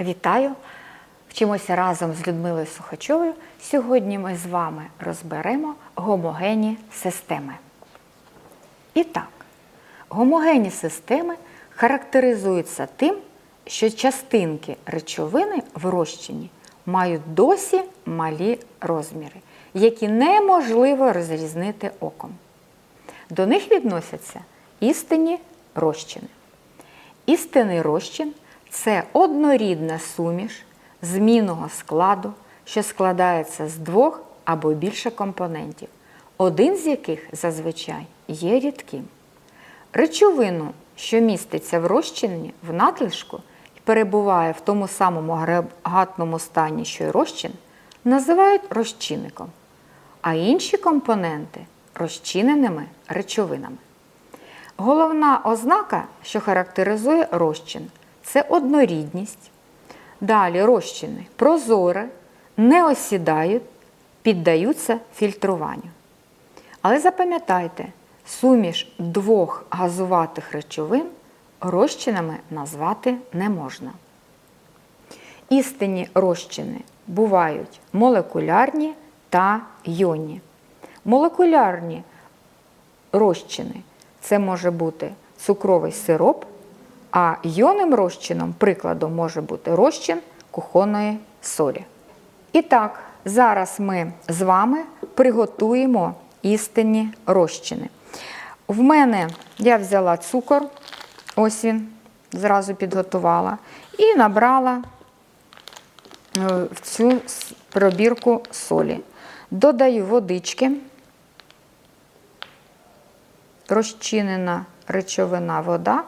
Вітаю! Вчимося разом з Людмилою Сухачовою. Сьогодні ми з вами розберемо гомогенні системи. І так, гомогенні системи характеризуються тим, що частинки речовини в розчині мають досі малі розміри, які неможливо розрізнити оком. До них відносяться істинні розчини. Істинний розчин це однорідна суміш змінного складу, що складається з двох або більше компонентів, один з яких зазвичай є рідким. Речовину, що міститься в розчині в надлишку і перебуває в тому самому агрегатному стані, що й розчин, називають розчинником, а інші компоненти розчиненими речовинами. Головна ознака, що характеризує розчин, це однорідність. Далі розчини прозоре, не осідають, піддаються фільтруванню. Але запам'ятайте, суміш двох газуватих речовин розчинами назвати не можна. Істинні розчини бувають молекулярні та йонні. Молекулярні розчини це може бути цукровий сироп, а йонним розчином, прикладом, може бути розчин кухонної солі. І так, зараз ми з вами приготуємо істинні розчини. В мене я взяла цукор, ось він, зразу підготувала, і набрала е, в цю пробірку солі. Додаю водички, розчинена речовина вода.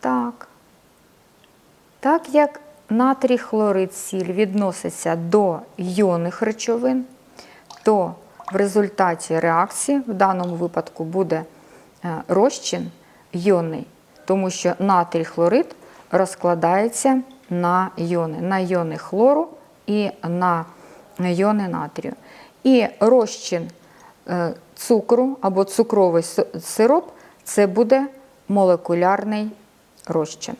Так. Так як натрій хлорид сіль відноситься до йонних речовин, то в результаті реакції в даному випадку буде е, розчин йонний, тому що натрій хлорид розкладається на йони, на йони хлору і на йони натрію. І розчин цукру або цукровий сироп це буде молекулярний розчин.